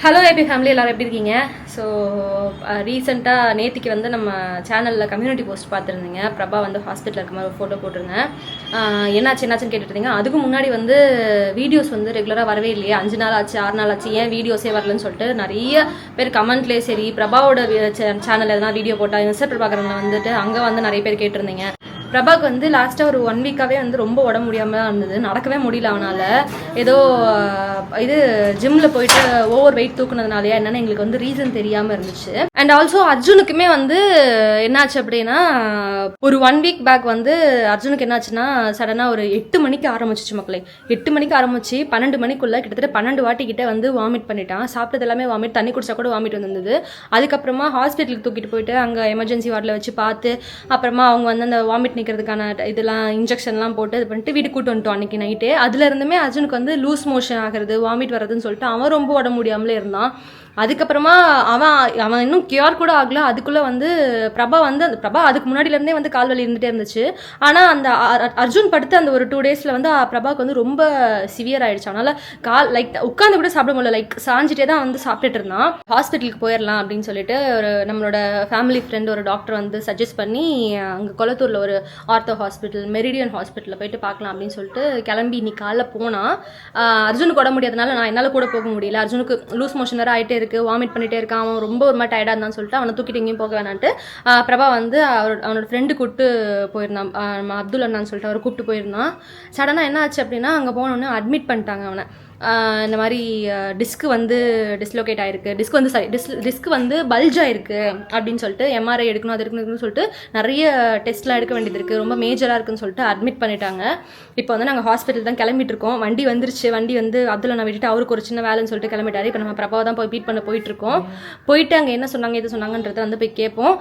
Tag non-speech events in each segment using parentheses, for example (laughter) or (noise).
Hello AB family எல்லாரும் எப்படி இருக்கீங்க? ஸோ ரீசெண்டாக நேற்றுக்கு வந்து நம்ம சேனலில் கம்யூனிட்டி போஸ்ட் பார்த்துருந்தீங்க. பிரபா வந்து ஹாஸ்பிட்டலில் இருக்க மாதிரி ஒரு ஃபோட்டோ போட்டிருந்தேன். என்னாச்சு என்னாச்சுன்னு கேட்டுட்டு இருந்தீங்க. அதுக்கு முன்னாடி வந்து வீடியோஸ் வந்து ரெகுலராக வரவே இல்லையே. அஞ்சு நாள் ஆச்சு ஆறு நாள் ஆச்சு. ஏன் வீடியோஸே வரலன்னு சொல்லிட்டு நிறைய பேர் கமெண்ட்லேயே சரி பிரபாவோட சேனல் எதனா வீடியோ போட்டால் இன்ஸ்டர் பிரபாகரனில் வந்துட்டு அங்கே வந்து நிறைய பேர் கேட்டிருந்தீங்க. பிரபாக் வந்து லாஸ்ட்டாக ஒரு ஒன் வீக்காகவே வந்து ரொம்ப உடம்பு முடியாமல் தான் இருந்தது. நடக்கவே முடியல அவனால். ஏதோ இது ஜிம்மில் போயிட்டு ஓவர் வெயிட் தூக்குனதுனாலயா என்னென்னு எங்களுக்கு வந்து ரீசன் தெரியாமல் இருந்துச்சு. அண்ட் ஆல்சோ அர்ஜுனுக்குமே வந்து என்னாச்சு அப்படின்னா ஒரு ஒன் வீக் பேக் வந்து அர்ஜுனுக்கு என்னாச்சுன்னா சடனாக ஒரு எட்டு மணிக்கு ஆரம்பிச்சிச்சு மக்களே. எட்டு மணிக்கு ஆரம்பிச்சு பன்னெண்டு மணிக்குள்ளே கிட்டத்தட்ட பன்னெண்டு வாட்டிக்கிட்ட வந்து வாமிட் பண்ணிட்டான். சாப்பிட்டது எல்லாமே வாமிட் தண்ணி குடிச்சா கூட வாமிட் வந்திருந்தது. அதுக்கப்புறமா ஹாஸ்பிட்டலுக்கு தூக்கிட்டு போயிட்டு அங்கே எமர்ஜென்சி வார்டில் வச்சு பார்த்து அப்புறமா அவங்க வந்து அந்த வாமிட் நிற்கிறதுக்கான இதெல்லாம் இன்ஜெக்ஷன்லாம் போட்டு இது பண்ணிட்டு வீடு கூட்டு வந்துட்டோம் அன்னைக்கு நைட்டு அதுலேருந்துமே அர்ஜுனுக்கு வந்து லூஸ் மோஷன் ஆகிறது வாமிட் வர்றதுன்னு சொல்லிட்டு அவன் ரொம்ப உடம்பு முடியாமலே இருந்தான். அதுக்கப்புறமா அவன் அவன் இன்னும் கியூர் கூட ஆகல. அதுக்குள்ளே வந்து பிரபா வந்து அந்த பிரபா அதுக்கு முன்னாடிலேருந்தே வந்து கால் வலி இருந்துகிட்டே இருந்துச்சு. ஆனால் அந்த அர்ஜுன் படுத்து அந்த ஒரு டூ டேஸில் வந்து பிரபாவுக்கு பிரபாக்கு வந்து ரொம்ப சிவியர் ஆயிடுச்சு. அதனால் கால் லைக் உட்காந்து கூட சாப்பிட முடியல. லைக் சாஞ்சிட்டே தான் வந்து சாப்பிட்டுட்டு இருந்தான். ஹாஸ்பிட்டலுக்கு போயிடலாம் அப்படின்னு சொல்லிட்டு ஒரு நம்மளோட ஃபேமிலி ஃப்ரெண்ட் ஒரு டாக்டர் வந்து சஜஸ்ட் பண்ணி அங்கே கொளத்தூரில் ஒரு ஆர்த்தோ ஹாஸ்பிட்டல் மெரிடியன் ஹாஸ்பிட்டலில் போயிட்டு பார்க்கலாம் அப்படின்னு சொல்லிட்டு கிளம்பி இன்னைக்கு காலைல போனால் அர்ஜுனுக்கு உட முடியாதனால நான் என்னால் கூட போக முடியல. அர்ஜுனுக்கு லூஸ் மோஷன் வேறு ஆகிட்டே இருக்கு வாமிட் பண்ணிட்டே இருக்கான். அவன் ரொம்ப ஒரு மாதிரி டயர்டாக இருந்தான்னு சொல்லிட்டு அவனை தூக்கிட்டு எங்கேயும் போக வேணான்ட்டு பிரபா வந்து அவர் அவனோட ஃப்ரெண்டு கூப்பிட்டு போயிருந்தான். அப்துல் அண்ணான்னு சொல்லிட்டு அவர் கூப்பிட்டு போயிருந்தான். சடனாக என்ன ஆச்சு அப்படின்னா அங்கே போனோடனே அட்மிட் பண்ணிட்டாங்க அவனை. இந்த மாதிரி டிஸ்க்கு வந்து டிஸ்லோகேட் ஆயிருக்கு. டிஸ்க் வந்து சாரி டிஸ் டிஸ்க் வந்து பல்ஜ் ஆயிருக்கு அப்படின்னு சொல்லிட்டு எம்ஆர்ஐ எடுக்கணும் அது எடுக்கணும்னு சொல்லிட்டு நிறைய டெஸ்ட்லாம் எடுக்க வேண்டியது இருக்குது ரொம்ப மேஜராக இருக்குன்னு சொல்லிட்டு அட்மிட் பண்ணிட்டாங்க. இப்போ வந்து நாங்கள் ஹாஸ்பிட்டல் தான் கிளம்பிட்டு இருக்கோம். வண்டி வந்துருச்சு. வண்டி வந்து அப்துல்லா நான் விட்டுட்டு அவருக்கு ஒரு சின்ன வேலைன்னு சொல்லிட்டு கிளம்பிட்டாரு. இப்போ நம்ம பிரபாவை தான் போய் மீட் பண்ண போயிட்டு இருக்கோம். போயிட்டு அங்கே என்ன சொன்னாங்க எது சொன்னாங்கன்றதை வந்து போய் கேட்போம்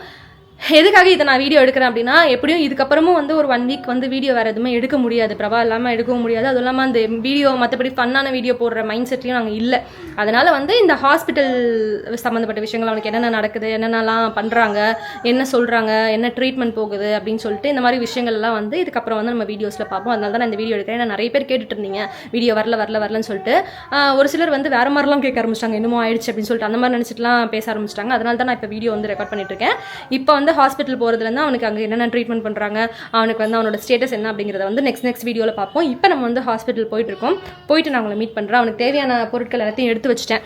எதுக்காக இதை நான் வீடியோ எடுக்கிறேன் அப்படின்னா எப்படியும் இதுக்கப்புறமும் வந்து ஒரு ஒன் வீக் வந்து வீடியோ வேறு எதுவுமே எடுக்க முடியாது. பிரபா இல்லாமல் எடுக்கவும் முடியாது. அதுவும் இல்லாமல் அந்த வீடியோ மற்றபடி ஃபன்னான வீடியோ போடுற மைண்ட் செட்லையும் நாங்கள் இல்லை. அதனால் வந்து இந்த ஹாஸ்பிட்டல் சம்மந்தப்பட்ட விஷயங்கள் அவனுக்கு என்னென்ன நடக்குது என்னென்னலாம் பண்ணுறாங்க என்ன சொல்கிறாங்க என்ன ட்ரீட்மெண்ட் போகுது அப்படின்னு சொல்லிட்டு இந்த மாதிரி விஷயங்கள்லாம் வந்து இதுக்கப்புறம் வந்து நம்ம வீடியோஸில் பார்ப்போம். அதனால தான் நான் இந்த வீடியோ எடுக்கிறேன். ஏன்னா நிறைய பேர் கேட்டுட்டு இருந்தீங்க. வீடியோ வரல வரல வரலன்னு சொல்லிட்டு ஒரு சிலர் வந்து வேறு மாதிரிலாம் கேட்க ஆரம்பிச்சிட்டாங்க. என்னமோ ஆயிடுச்சு அப்படின்னு சொல்லிட்டு அந்த மாதிரி நினச்சிட்டுலாம் பேச ஆரம்பிச்சிட்டாங்க. அதனால தான் நான் இப்போ வீடியோ வந்து ரெக்கார்ட் பண்ணிட்டு இருக்கேன். இப்போ வந்து ஹாஸ்பிட்டல் போகிறதுலேருந்து அவனுக்கு அங்கே என்னென்ன ட்ரீட்மெண்ட் பண்ணுறாங்க அவனுக்கு வந்து அவனோட ஸ்டேட்டஸ் என்ன அப்படிங்கிறத வந்து நெக்ஸ்ட் நெக்ஸ்ட் வீடியோவில் பார்ப்போம். இப்போ நம்ம வந்து ஹாஸ்பிட்டல் போயிட்டுருக்கோம். போயிட்டு நான் அவங்களை மீட் பண்ணுறேன் அவனுக்கு தேவையான பொருட்கள் எல்லாத்தையும் எடுத்து வச்சிட்டேன்.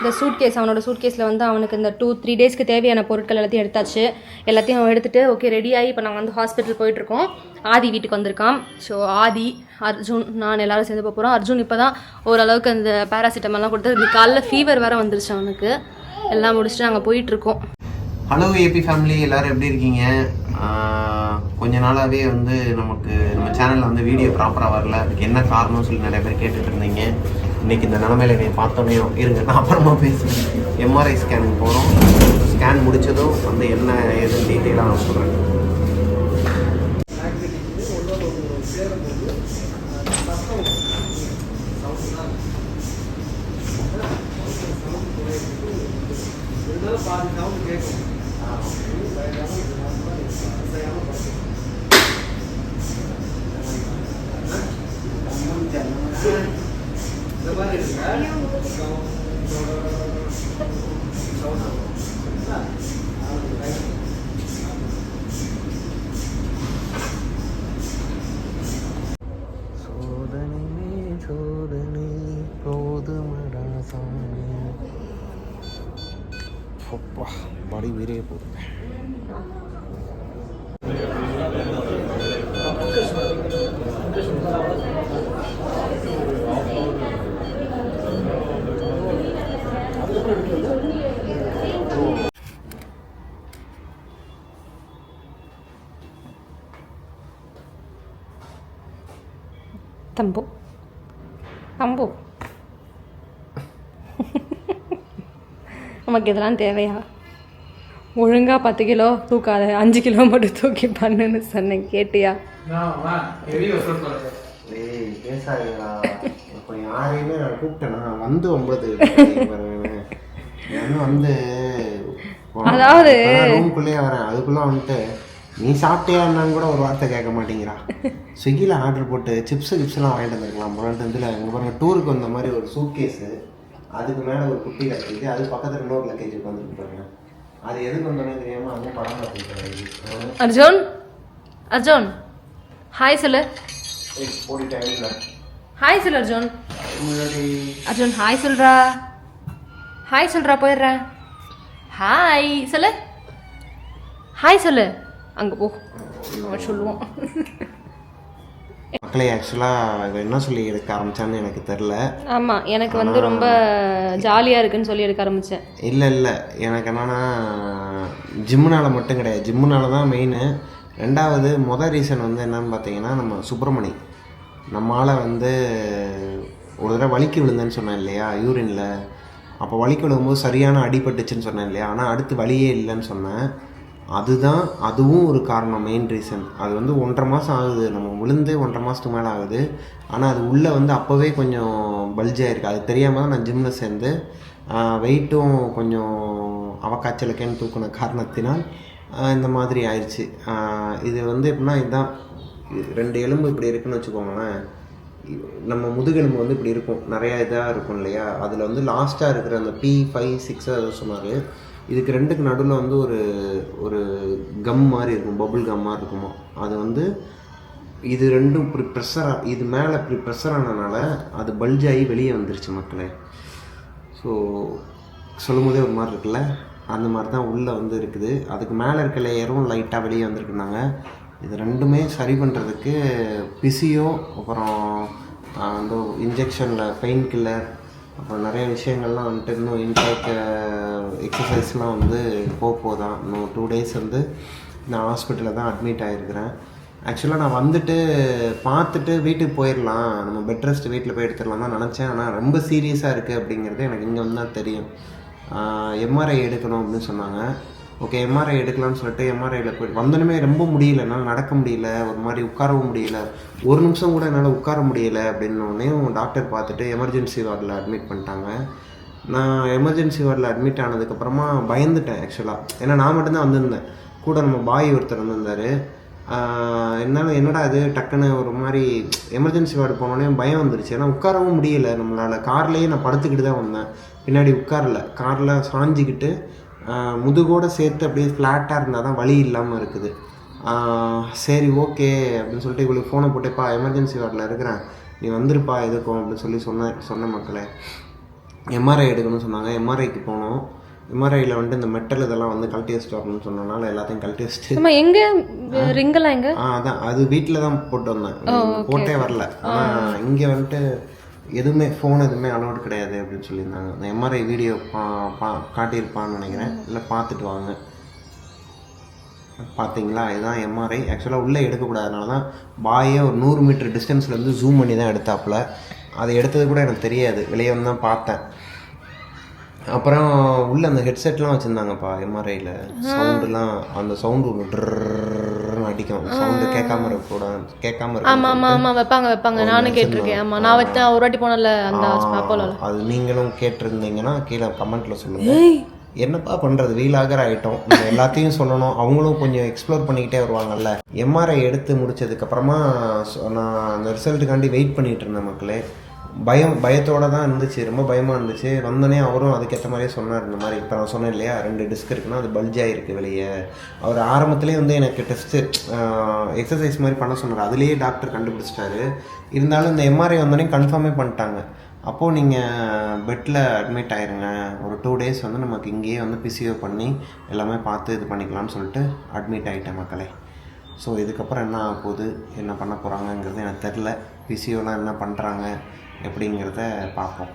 இந்த சூட் கேஸ் அவனோட சூட் கேஸில் வந்து அவனுக்கு இந்த டூ த்ரீ டேஸ்க்கு தேவையான பொருட்கள் எல்லாத்தையும் எடுத்தாச்சு. எல்லாத்தையும் அவன் எடுத்துகிட்டு ஓகே ரெடி ஆகி இப்போ நாங்கள் வந்து ஹாஸ்பிட்டல் போயிட்டுருக்கோம். ஆதி வீட்டுக்கு வந்திருக்கான். ஸோ ஆதி அர்ஜுன் நான் எல்லாரும் சேர்ந்து போக போகிறோம் அர்ஜுன் இப்போ தான் ஓரளவுக்கு அந்த பேராசிட்டமெல்லாம் கொடுத்து காலைல ஃபீவர் வேறு வந்துருச்சு அவனுக்கு. எல்லாம் முடிச்சுட்டு நாங்கள் போயிட்டுருக்கோம். ஹலோ ஏபி ஃபேமிலி எல்லாரும் எப்படி இருக்கீங்க? கொஞ்ச நாளாகவே வந்து நமக்கு நம்ம சேனலில் வந்து வீடியோ ப்ராப்பராக வரல. அதுக்கு என்ன காரணம்னு சொல்லி நிறைய பேர் கேட்டுட்டு இருந்தீங்க. இன்னைக்கு இந்த நிலமையில என்னை பார்த்தோமே இருங்க. நான் அப்புறமா பேசுகிறேன் எம்ஆர்ஐ ஸ்கேனுக்கு போகிறோம் ஸ்கேன் முடித்ததும் வந்து என்ன ஏதுன்னு டீட்டெயிலாக நான் சொல்கிறேன் சோதனை Gracias. பாடி வீரே போகுது தம்பு தம்பு நமக்கு இதெல்லாம் தேவையா ஒழுங்கா பத்து கிலோ தூக்காத அஞ்சு கிலோ மட்டும் தூக்கி பண்ணுன்னு சொன்னேன் கேட்டியா? யாரையுமே நான் கூப்பிட்டேனா? வந்து ஒன்பது. நான் வந்து அதாவது- ரூம்குள்ளேயே வரேன். அதுக்குள்ள வந்துட்டு நீ சாப்பிட்டியா என்னன்னு கூட ஒரு வார்த்தை கேட்க மாட்டேங்கிறா. ஸ்விக்கியில் ஆர்டர் போட்டு சிப்ஸு கிப்ஸ்லாம் வாங்கிட்டு வந்துருக்கலாம் போனாட்டு இதில் இங்கே டூருக்கு வந்த மாதிரி ஒரு சூட் கேஸு அதுக்கு மேலே ஒரு குட்டி லக்கேஜ் அது பக்கத்தில் இன்னொரு லக்கேஜ் உட்காந்துருக்கு பாருங்க. அது எதுக்கு வந்தோன்னே தெரியாமல் அவங்க படம் பார்த்துருக்காங்க அர்ஜுன்? அர்ஜுன். ஹாய் சொல்லு. ஓடிட்டாங்க ஹாய் சொல்லு அர்ஜுன். அர்ஜுன் ஹாய் சொல்றா. ஹாய் சொல்றா போயிடுறேன் ஹாய் சொல்லு. ஹாய் சொல்லு. அங்கே போ. அவன் சொல்லுவான். மக்களே ஆக்சுவலாக இவன் என்ன சொல்லி எடுக்க ஆரம்பிச்சான்னு எனக்கு தெரில ஆமாம் எனக்கு வந்து ரொம்ப ஜாலியாக இருக்குன்னு சொல்லி எடுக்க ஆரம்பித்தேன் இல்லை இல்லை. எனக்கு என்னன்னா ஜிம்முனால மட்டும் கிடையாது. ஜிம்முனால தான் மெயின் ரெண்டாவது மொதல் ரீசன் வந்து என்னன்னு பார்த்தீங்கன்னா நம்ம சுப்பிரமணி. நம்மளால் வந்து ஒரு தடவை வலிக்கு விழுந்தேன்னு சொன்னேன் இல்லையா யூரினில் அப்போ வலிக்கு விழுகும்போது சரியான அடிபட்டுச்சுன்னு சொன்னேன் இல்லையா ஆனால் அடுத்து வலியே இல்லைன்னு சொன்னேன். அதுதான் அதுவும் ஒரு காரணம் மெயின் ரீசன் அது வந்து ஒன்றரை மாதம் ஆகுது. நம்ம விழுந்து ஒன்றரை மாதத்துக்கு மேலே ஆகுது. ஆனால் அது உள்ளே வந்து அப்போவே கொஞ்சம் பல்ஜாக இருக்குது அது தெரியாமல் தான் நான் ஜிம்மில் சேர்ந்து வெயிட்டும் கொஞ்சம் அவக்காய்ச்சலுக்கேன்னு தூக்கின காரணத்தினால் இந்த மாதிரி ஆயிடுச்சு இது வந்து எப்படின்னா இதுதான். ரெண்டு எலும்பு இப்படி இருக்குன்னு வச்சுக்கோங்களேன். நம்ம முதுகெலும்பு வந்து இப்படி இருக்கும். நிறையா இதாக இருக்கும் இல்லையா? அதில் வந்து லாஸ்ட்டாக இருக்கிற அந்த பி ஃபைவ் சிக்ஸ் அதை சொன்னார். இதுக்கு ரெண்டுக்கு நடுவில் வந்து ஒரு ஒரு கம் மாதிரி இருக்கும் பபுள் கம் மாதிரி இருக்குமா. அது வந்து இது ரெண்டும் இப்படி ப்ரெஷர் இது மேலே இப்படி ப்ரெஷர் ஆனதுனால அது பல்ஜ் ஆகி வெளியே வந்துருச்சு மக்களே. ஸோ சொல்லும் போதே ஒரு மாதிரி இருக்குல்ல? அந்த மாதிரி தான் உள்ளே வந்து இருக்குது. அதுக்கு மேலே இருக்க லேயரும் லைட்டாக வெளியே வந்திருக்குனாங்க. இது ரெண்டுமே சரி பண்ணுறதுக்கு பிசியோ அப்புறம் அந்த இன்ஜெக்ஷனில் பெயின் கில்லர் அப்புறம் நிறைய விஷயங்கள்லாம் வந்துட்டு இன்னும் இன்டேக் எக்ஸசைஸ்லாம் வந்து போக போதான் இன்னும் டூ டேஸ் வந்து நான் ஹாஸ்பிட்டலில் தான் அட்மிட் ஆகிருக்கிறேன் ஆக்சுவலாக நான் வந்துட்டு பார்த்துட்டு வீட்டுக்கு போயிடலாம் நம்ம பெட் ரெஸ்ட் வீட்டில் போய் எடுத்துடலாம் தான் நினச்சேன். ஆனால் ரொம்ப சீரியஸாக இருக்குது அப்படிங்கிறது எனக்கு இங்கே வந்து தான் தெரியும் எம்ஆர்ஐ எடுக்கணும் அப்படின்னு சொன்னாங்க. ஓகே எம்ஆர்ஐ எடுக்கலாம்னு சொல்லிட்டு எம்ஆர்ஐயில் போய் வந்தோடனே ரொம்ப முடியல என்னால் நடக்க முடியல ஒரு மாதிரி உட்காரவும் முடியல. ஒரு நிமிஷம் கூட என்னால் உட்கார முடியல அப்படின்னோடனே டாக்டர் பார்த்துட்டு எமர்ஜென்சி வார்டில் அட்மிட் பண்ணிட்டாங்க. நான் எமர்ஜென்சி வார்டில் அட்மிட் ஆனதுக்கப்புறமா பயந்துட்டேன் ஆக்சுவலாக ஏன்னா நான் மட்டும்தான் வந்திருந்தேன். கூட நம்ம பாய் ஒருத்தர் வந்திருந்தார். என்னால் என்னடா இது டக்குன்னு ஒரு மாதிரி எமர்ஜென்சி வார்டு போனோடனே பயம் வந்துருச்சு. ஏன்னா உட்காரவும் முடியல நம்மளால். கார்லேயே நான் படுத்துக்கிட்டு தான் வந்தேன். பின்னாடி உட்காரல. காரில் சாஞ்சிக்கிட்டு முதுகோட சேர்த்து அப்படியே ஃப்ளாட்டாக இருந்தால் தான் வலி இல்லாமல் இருக்குது. சரி ஓகே அப்படின்னு சொல்லிட்டு இவளுக்கு ஃபோனை போட்டுப்பா எமர்ஜென்சி வார்டில் இருக்கிறேன். நீ வந்துருப்பா எதுக்கும் அப்படின்னு சொல்லி சொன்ன சொன்ன மக்களே. எம்ஆர்ஐ எடுக்கணும்னு சொன்னாங்க. எம்ஆர்ஐக்கு போனோம். எம்ஆர்ஐயில் வந்துட்டு இந்த மெட்டல் இதெல்லாம் வந்து கழட்டி வச்சுட்டு வரணும்னு சொன்னனால எல்லாத்தையும் கழட்டி வச்சுட்டு நம்ம எங்கே? ரிங்கெல்லாம் எங்கே? ஆ அதான். அது வீட்டில் தான் போட்டு வந்தேன். போட்டே வரல. ஆனால் இங்கே வந்துட்டு எதுவுமே ஃபோன் எதுவுமே அலோடு கிடையாது அப்படின்னு சொல்லியிருந்தாங்க. அந்த எம்ஆர்ஐ வீடியோ பா பா காட்டியிருப்பான்னு நினைக்கிறேன். இல்லை பார்த்துட்டு வாங்க. பார்த்தீங்களா? இதுதான் எம்ஆர்ஐ ஆக்சுவலாக உள்ளே எடுக்கக்கூடாதனால தான் பாயே ஒரு நூறு மீட்டர் டிஸ்டன்ஸ்லேருந்து ஜூம் பண்ணி தான் எடுத்தாப்புல. அதை எடுத்தது கூட எனக்கு தெரியாது. வெளியே வந்து தான் பார்த்தேன். அப்புறம் உள்ள அந்த ஹெட்செட்லாம் வச்சுருந்தாங்கப்பா எம்ஆர்ஐயில் சவுண்டுலாம் அந்த சவுண்டு ஒன்று அடிக்கும் சவுண்டு கேட்காம இருக்கக்கூடாது. கேட்காம இருக்கும் ஆமாம் ஆமாம் வைப்பாங்க வைப்பாங்க. நானும் கேட்டிருக்கேன். ஆமாம் நான் வச்சேன் ஒரு வாட்டி போனல அந்த அப்போல அது நீங்களும் கேட்டிருந்தீங்கன்னா கீழே கமெண்ட்ல சொல்லுங்க. என்னப்பா பண்றது? வீலாகர் ஆயிட்டோம். நம்ம எல்லாத்தையும் சொல்லணும். அவங்களும் கொஞ்சம் எக்ஸ்ப்ளோர் பண்ணிக்கிட்டே வருவாங்கல்ல. எம்ஆர்ஐ எடுத்து முடிச்சதுக்கு அப்புறமா சொ- நான் அந்த ரிசல்ட்டுக்காண்டி வெயிட் பண்ணிட்டு இருந்தேன் மக்களே. பயம் பயத்தோடு தான் இருந்துச்சு. ரொம்ப பயமாக இருந்துச்சு. வந்தோடனே அவரும் அதுக்கேற்ற மாதிரியே சொன்னார். இந்த மாதிரி இப்போ நான் சொன்னேன் இல்லையா? ரெண்டு டிஸ்க் இருக்குன்னா அது பல்ஜ் இருக்குது வெளியே. அவர் ஆரம்பத்துலேயே வந்து எனக்கு டெஸ்ட்டு எக்ஸசைஸ் மாதிரி பண்ண சொன்னார். அதுலேயே டாக்டர் கண்டுபிடிச்சிட்டாரு. இருந்தாலும் இந்த எம்ஆர்ஐ வந்தோடனே கன்ஃபார்மே பண்ணிட்டாங்க. அப்போது நீங்கள் பெட்டில் அட்மிட் ஆயிருங்க. ஒரு டூ டேஸ் வந்து நமக்கு இங்கேயே வந்து பிசிஓ பண்ணி எல்லாமே பார்த்து இது பண்ணிக்கலாம்னு சொல்லிட்டு அட்மிட் ஆகிட்டேன் மக்களே. ஸோ இதுக்கப்புறம் என்ன ஆக போகுது? என்ன பண்ண போகிறாங்கங்கிறது எனக்கு தெரில பிசிஓலாம் என்ன பண்ணுறாங்க எப்படிங்கிறத பார்ப்போம்.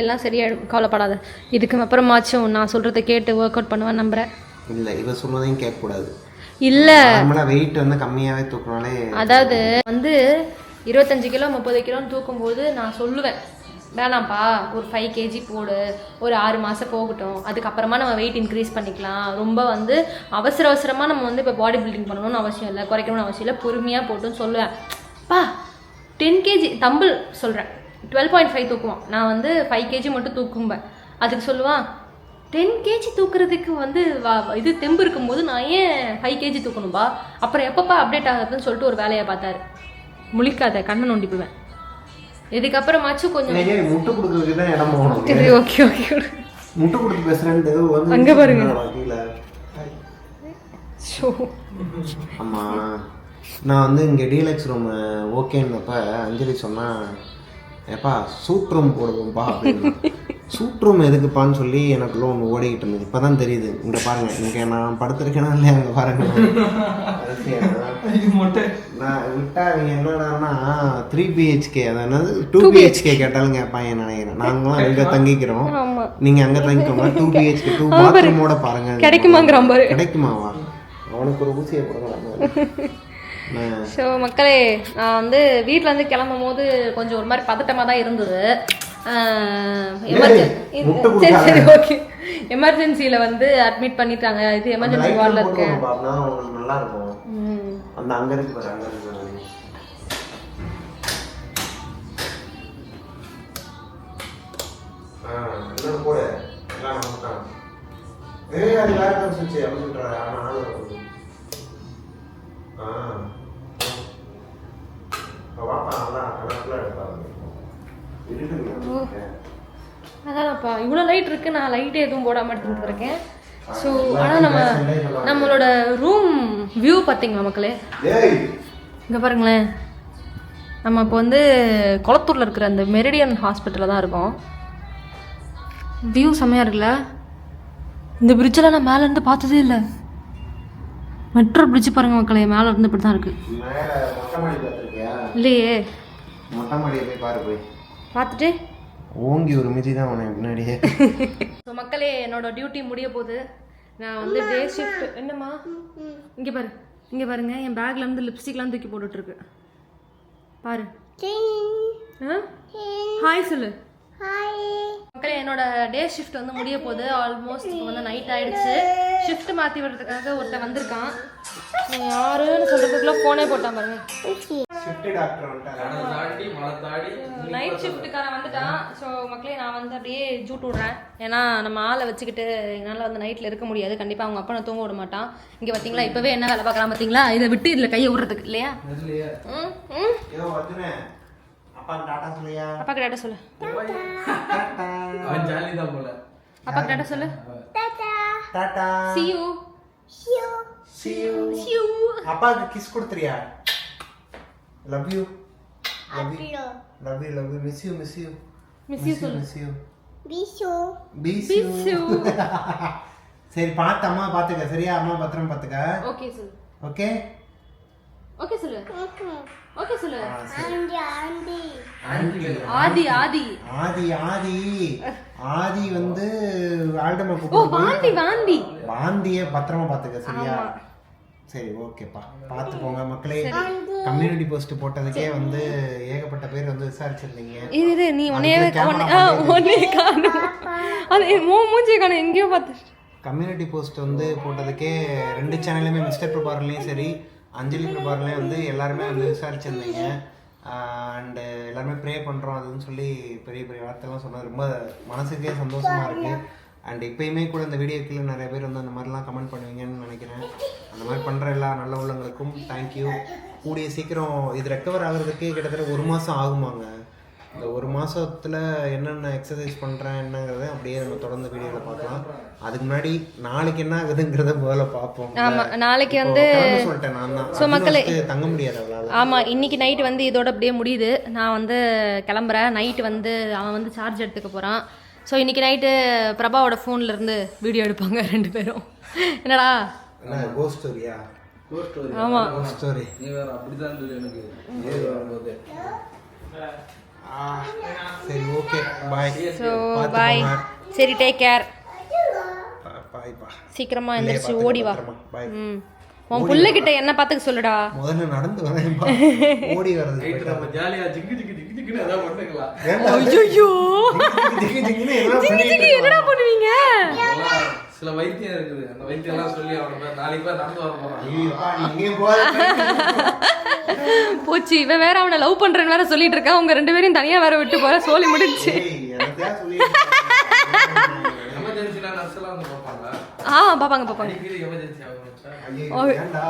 எல்லாம் சரியாயிடும் கவலைப்படாத. இதுக்கு அப்புறமாச்சும் நான் சொல்கிறத கேட்டு ஒர்க் அவுட் பண்ணுவேன் நம்புகிறேன் இல்லை இவ சொன்னதையும் கேட்கக்கூடாது. இல்லை. வெயிட் வந்து கம்மியாகவே தூக்கினாலே அதாவது வந்து இருபத்தஞ்சு கிலோ முப்பது கிலோன்னு தூக்கும்போது நான் சொல்லுவேன் வேணாம்ப்பா ஒரு ஃபைவ் கேஜி போடு. ஒரு ஆறு மாதம் போகட்டும். அதுக்கப்புறமா நம்ம வெயிட் இன்க்ரீஸ் பண்ணிக்கலாம். ரொம்ப வந்து அவசர அவசரமாக நம்ம வந்து இப்போ பாடி பில்டிங் பண்ணணும்னு அவசியம் இல்லை குறைக்கணும்னு அவசியம் இல்லை பொறுமையாக போட்டுன்னு சொல்லுவேன். பா டென் கேஜி தம்பிள் சொல்கிறேன் டுவெல் பாயிண்ட் ஃபைவ் தூக்குவான். நான் வந்து ஃபைவ் கேஜி மட்டும் தூக்கும்பேன். அதுக்கு சொல்லுவான் டென் கேஜி தூக்குறதுக்கு வந்து இது தெம்பு இருக்கும்போது நான் ஏன் ஃபைவ் கேஜி தூக்கணும்பா? அப்புறம் எப்பப்பா அப்டேட் ஆகுதுன்னு சொல்லிட்டு ஒரு வேலையை பார்த்தாரு. முழிக்காத கண்ணை நோண்டிப்புவேன் இதுக்கப்புறமாச்சும் கொஞ்சம் முட்டை கொடுக்கறதுக்கு தான் இடம் போகணும். சரி ஓகே ஓகே முட்டை கொடுத்து வந்து அங்க பாருங்க. ஷோ. நான் வந்து இங்கே டீலக்ஸ் ரூம் ஓகேன்னப்ப அஞ்சலி சொன்னா ஏப்பா சூட் ரூம் போடுவோம்ப்பா அப்படின்னு. சூட் (laughs) ரூம் எதுக்குப்பான்னு சொல்லி எனக்குள்ள ஒன்று ஓடிக்கிட்டு இருந்தது. இப்போ தான் தெரியுது. இங்கே பாருங்க. இங்கே நான் படுத்திருக்கேனா இல்லையா? அங்கே பாருங்க. (laughs) நான் விட்டா இவங்க என்னடான்னா த்ரீ பிஹெச்கே அதாவது டூ பிஹெச்கே கேட்டாலும் கேட்பாங்க நினைக்கிறேன். நாங்களாம் இங்கே தங்கிக்கிறோம். ஆமா. நீங்க அங்க தங்கிக்கோங்க. டூ பிஹெச்கே டூ பாத்ரூமோட பாருங்க. கிடைக்குமாங்கிறான் பாரு. கிடைக்குமாவா? அவனுக்கு ஒரு ஊசியை கொடுக்கலாம் (laughs) ஸோ மக்களே நான் வந்து வீட்டில் இருந்து கிளம்பும் போது கொஞ்சம் ஒரு மாதிரி பதட்டமாக தான் இருந்தது. சரி சரி ஓகே எமர்ஜென்சியில் வந்து அட்மிட் பண்ணிட்டாங்க. இது எமர்ஜென்சி வார்டில் இருக்கேன். ஏய், அது வேற மாதிரி சுவிட்சு, அப்படி சொல்றாரு. ஆனா, ஆளு அதானப்பா இவ்வளோ லைட் இருக்கு நான் லைட்டே எதுவும் போடாமல் எடுத்துகிட்டு இருக்கேன் ஸோ ஆனால் நம்ம நம்மளோட ரூம் வியூ பார்த்தீங்களா மக்களே? இங்கே பாருங்களேன். நம்ம இப்போ வந்து குளத்தூரில் இருக்கிற அந்த மெரிடியன் ஹாஸ்பிட்டலில் தான் இருக்கோம். வியூ செம்மையாக இருக்குல்ல? இந்த பிரிட்ஜெல்லாம் நான் மேலேருந்து பார்த்ததே இல்லை. மெட்ரோ பிரிட்ஜ் பாருங்க மக்களே மேலே இருந்து இப்படி தான் இருக்குது? இல்லையே. பார்த்துட்டு ஓங்கி ஒரு மிதி தான் உனக்கு பின்னாடியே ஸோ (laughs) மக்களே என்னோட டியூட்டி முடிய போகுது. நான் வந்து டே ஷிஃப்ட் என்னம்மா? இங்கே பாரு இங்கே பாருங்க. என் பேக்ல இருந்து லிப்ஸ்டிக்லாம் தூக்கி போட்டுட்டு இருக்கு. பாரு. ஆ? ஹாய் சொல்லு. மக்களே என்னோட டே ஷிஃப்ட் வந்து முடிய போகுது. ஆல்மோஸ்ட் இப்போ வந்து நைட் ஆயிடுச்சு. ஷிஃப்ட் மாற்றி விடுறதுக்காக ஒருத்தன் வந்திருக்கான். யாருன்னு சொல்றதுக்குள்ள ஃபோனே போட்டான் பாருங்க. நைட் ஷிஃப்ட்டுக்காரன் வந்துட்டான். ஸோ மக்களே நான் வந்து அப்படியே ஜூட் விட்றேன். ஏன்னா நம்ம ஆளை வச்சுக்கிட்டு என்னால் வந்து நைட்டில் இருக்க முடியாது. கண்டிப்பாக அவங்க அப்பனை தூங்க விட மாட்டான். இங்கே பார்த்தீங்களா இப்போவே என்ன வேலை பார்க்கலாம் பார்த்தீங்களா இதை விட்டு இதில் கையை விடுறதுக்கு இல்லையா? ம் ம். ஏதோ அர்ஜுனே அப்பா டாடா சொல்லியா அப்பா கிட்ட சொல்லு டாடா அவன் ஜாலி தான் போல அப்பா கிட்ட சொல்லு tata see you. See you. See you. அப்பாவுக்கு kiss கொடுத்துறியா love you love you love you love you miss you miss you miss you சொல்லு மிஸ் யூ யூ சரி பார்த்து அம்மா பார்த்துக்க. சரியா? அம்மா பத்திரம் பார்த்துக்க. ஓகே சொல்லு ஓகே ஓகே சொல்லு. ஓகே சொல்லு. Andy, Andy. ஆதி ஆதி. ஆதி ஆதி. ஆதி வந்து ஆல்டமா ஓ கூப்பிட்டு வாந்தி வாந்தி. வாந்திய பத்திரமா பாத்துக்க சரியா? சரி ஓகேப்பா பார்த்து போங்க மக்களே. கம்யூனிட்டி போஸ்ட் போட்டதுக்கே வந்து ஏகப்பட்ட பேர் வந்து விசாரிச்சிருந்தீங்க. இது இது நீ உன்னையே உன்னையே காணும். அது மூ மூஞ்சியை காணும். எங்கேயோ பார்த்து. கம்யூனிட்டி போஸ்ட் வந்து போட்டதுக்கே ரெண்டு சேனலுமே மிஸ்டர் பிரபார்லையும் சரி அஞ்சலி பிரபாரில் வந்து எல்லாருமே வந்து விசாரிச்சிருந்தீங்க. அண்டு எல்லாருமே ப்ரே பண்ணுறோம் அதுன்னு சொல்லி பெரிய பெரிய வார்த்தைலாம் சொன்னது ரொம்ப மனசுக்கே சந்தோஷமா இருக்கு. அண்ட் இப்பயுமே கூட இந்த வீடியோ கீழே நிறைய பேர் வந்து அந்த மாதிரிலாம் கமெண்ட் பண்ணுவீங்கன்னு நினைக்கிறேன். அந்த மாதிரி பண்ணுற எல்லா நல்ல உள்ளங்களுக்கும் தேங்க்யூ கூடிய சீக்கிரம் இது ரெக்கவர் ஆகுறதுக்கே கிட்டத்தட்ட ஒரு மாதம் ஆகுமாங்க. இந்த ஒரு மாசத்துல என்னென்ன எக்ஸசைஸ் பண்றேன் என்னங்கிறத அப்படியே நம்ம தொடர்ந்து வீடியோவில் பார்க்கலாம். அதுக்கு முன்னாடி நாளைக்கு என்ன ஆகுதுங்கிறத முதல்ல பார்ப்போம். ஆமா நாளைக்கு வந்து சொல்லிட்டேன் நான் தான். So, மக்களே- தங்க முடியாது அவளால. ஆமா இன்னைக்கு நைட் வந்து இதோட அப்படியே முடியுது. நான் வந்து கிளம்புறேன். நைட்டு வந்து அவன் வந்து சார்ஜ் எடுத்துக்க போறான். ஸோ இன்னைக்கு நைட்டு பிரபாவோட ஃபோன்ல இருந்து வீடியோ எடுப்பாங்க ரெண்டு பேரும். என்னடா? என்ன கோ ஸ்டோரியா ஆமா. கோ ஸ்டோரி நீ வேற அப்படிதான் இருந்தது எனக்கு. ஏது வரும்போது. சரி ஓகே பாய் ஸோ பாய் சரி டேக் கேர் சீக்கிரமா எந்திரிச்சு ஓடி வா. ம். உன் பிள்ளைகிட்ட என்ன பார்த்துக்க சொல்லுடா? முதல்ல நடந்து வரேன். (laughs) ஓடி நைட்டு நம்ம ஜாலியா ஜிங்கு ஜிங்கு ஜிங்கு ஜிங்குன்னு ஏதாவது பண்ணுக்கலாம் ஏன்டா? ஐயோ ஜிங்கு ஜிங்குன்னு என்னடா பண்ணுவீங்க? சில வைத்தியம் இருக்குது. அந்த வைத்தியம் எல்லாம் சொல்லி அவனை போய் நாளைக்கு போய் நடந்து வர போறான். நீ போகாத. (laughs) போச்சு இவன் வேற அவனை லவ் பண்றேன்னு வேற சொல்லிட்டு இருக்கான். உங்க ரெண்டு பேரையும் தனியா வேற விட்டு போற சோலி பார்ப்பாங்க ஆ பாப்பாங்க பாப்பாங்க?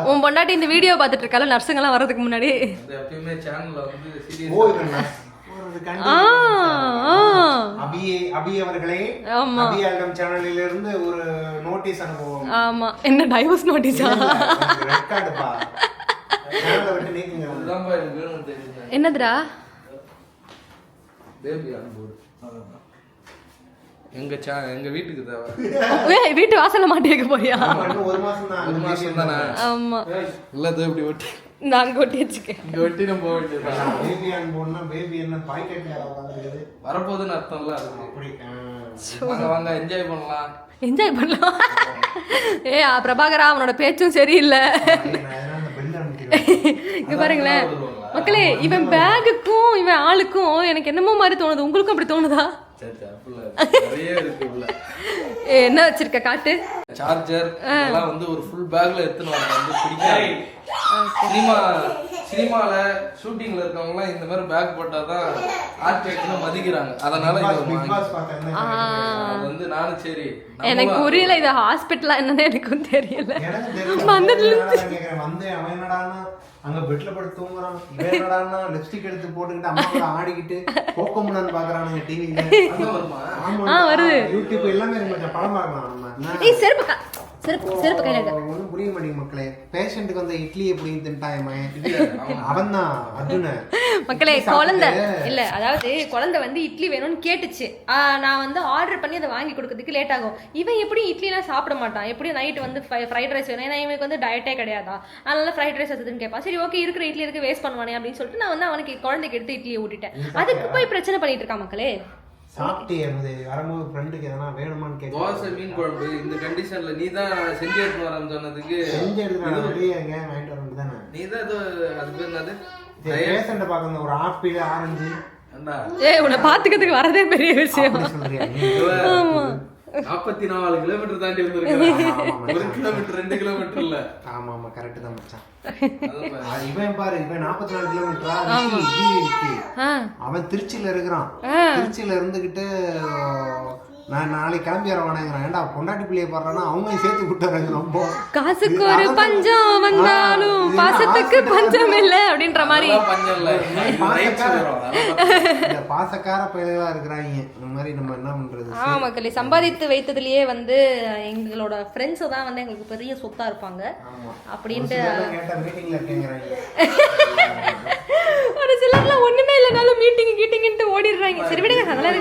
உன் பொண்டாட்டி இந்த வீடியோ பார்த்துட்டு இருக்கால நர்ஸுங்கெல்லாம் வர்றதுக்கு முன்னாடி? அந்த எப்பயுமே சேனல்ல வந்து ஓ, சீரியஸ் இவன் நர்ஸ். ஒரு பண்றதுக்காண்டி ஆ, ஆ. அபி அபி அவர்களே ஆமா. அபி ஆல்பம் சேனலில் இருந்து ஒரு நோட்டீஸ் அனுப்புவோம். ஆமா. என்ன டைவர்ஸ் நோட்டீஸா என்னதுடா? எங்க சே எங்க வீட்டுக்கு தேவை? ஏய் வீட்டு வாசல்ல மாட்டி வைக்க போறியா ஒரு மாசம் தான். ஒரு மாசம் தானே? ஆமா. எல்லாத்தையும் இப்படி ஒட்டி. நான் அங்க ஒட்டி வச்சுக்கேன் இங்க ஒட்டி நம்ம போக வேண்டியது பேபி அனுப்புனா பேபி என்ன பாக்கெட்ல உட்காந்துருக்குது வரப்போகுதுன்னு அர்த்தம்ல அதுக்கு. அப்படி. வாங்க வாங்க என்ஜாய் பண்ணலாம். என்ஜாய் பண்ணலாம். ஏ ஆ, பிரபாகரா அவனோட பேச்சும் சரியில்லை நான் எதனா அந்த பெல் அனுப்பிடுவேன் இங்க பாருங்களேன். மக்களே இவன் பேகுக்கும் இவன் ஆளுக்கும் எனக்கு என்னமோ மாதிரி தோணுது. உங்களுக்கும் அப்படி தோணுதா? என்ன வச்சிருக்க காட்டு? சார்ஜர் வந்து ஒரு ஃபுல் பேக்ல எடுத்துன்னு வந்து பிடிக்காது. சினிமா சினிமால ஷூட்டிங்ல இருக்கவங்க இந்த மாதிரி பேக் போட்டாதான் ஆர்டிஸ்ட்னு மதிக்கிறாங்க. அதனால இதை பிக் வாங்கி- பாஸ் பார்த்தேன். அது வந்து நானும் சரி எனக்கு புரியல இது ஹாஸ்பிட்டலா என்னன்னு எனக்கும் தெரியல. வந்து அங்க பெட்ல படுத்து தூங்குறான். இவன் என்னடான்னா லிப்ஸ்டிக் எடுத்து போட்டுக்கிட்டு அம்மா கூட ஆடிக்கிட்டு போக்கமுடான்னு பாக்குறானுங்க டிவில அங்க வருமா? ஆமா. வருது. யூடியூப் எல்லாமே. படம் பார்க்கலாம் நம்ம. ஏய் செருப்பு செருப்பு கையில இருக்கு. ஒன்றும் புரிய மாட்டேங்குது மக்களே பேஷண்ட்டுக்கு வந்த இட்லி எப்படி தின்ட்டாயமன் (laughs) அவன் தான் அர்ஜுன. மக்களே இட்லி குழந்தை. இல்ல அதாவது குழந்தை வந்து இட்லி வேணும்னு கேட்டுச்சு. நான் வந்து ஆர்டர் பண்ணி அதை வாங்கி கொடுக்கறதுக்கு லேட் ஆகும். இவன் எப்படி இட்லிலாம் சாப்பிட மாட்டான். எப்படி நைட் வந்து ஃப்ரைட் ரைஸ் வேணும். ஏன்னா இவனுக்கு வந்து டயட்டே கிடையாதா? அதனால ஃப்ரைட் ரைஸ் வச்சதுன்னு கேட்பான். சரி ஓகே இருக்கிற இட்லி இருக்கு வேஸ்ட் பண்ணுவானே அப்படின்னு சொல்லிட்டு நான் வந்து அவனுக்கு குழந்தைக்கு எடுத்து இட்லியை ஊட்டிட்டேன். அதுக்கு போய் பிரச்சனை பண்ணிட்டு இருக்கான் மக்களே? சாப்பிட்டே இருந்தது வரும்போது ஃப்ரெண்டுக்கு எதனா வேணுமான்னு தோசை கேட்டு மீன் குழம்பு இந்த கண்டிஷன்ல நீ தான் செஞ்சு எடுத்து வரேன்னு சொன்னதுக்கு செஞ்சு எடுத்து வெளியே எங்க வாங்கிட்டு வர தானே நீ தான் ஏதோ அது பேர் என்னது? பேஷண்ட்டை பார்க்கணும். ஒரு ஆப்பிள் ஆரஞ்சு. ஏய் உன்னை பாத்துக்கிறதுக்கு வரதே பெரிய விஷயம். சொல்றியா? நாற்பத்தி நாலு கிலோமீட்டர் தாண்டி வந்திருக்கேன். ஒரு கிலோமீட்டர் ரெண்டு கிலோமீட்டர் இல்ல. ஆமா ஆமா கரெக்ட் தான் மச்சான். இவன் பாரு இவன் நாற்பத்தி நாலு கிலோமீட்டரா அவன் திருச்சியில இருக்கிறான். திருச்சியில இருந்துகிட்டு நான் நாளைக்கு கிளம்பி வர வேணாங்கிறான். ஏன்டா பொண்டாட்டி பிள்ளைய பாடுறான்னா அவங்களையும் சேர்த்து விட்டுறாங்க ரொம்ப. காசுக்கு ஒரு பஞ்சம் வந்தாலும் பாசத்துக்கு பஞ்சம் இல்ல அப்படின்ற மாதிரி. பாசக்கார பயலா இருக்கிறாங்க. இந்த மாதிரி நம்ம என்ன பண்றது? ஆ மக்களே சம்பாதித்து வைத்ததுலயே வந்து எங்களோட ஃப்ரெண்ட்ஸ் தான் வந்து எங்களுக்கு பெரிய சொத்தா இருப்பாங்க. ஆமா. அப்படின்ட்டு கேட்ட மீட்டிங்ல கேக்குறாங்க. ஒரு சிலர்லாம் ஒண்ணுமே இல்லைனாலும் மீட்டிங் கீட்டிங்ட்டு ஓடிடுறாங்க. சரி விடுங்க அதெல்லாம்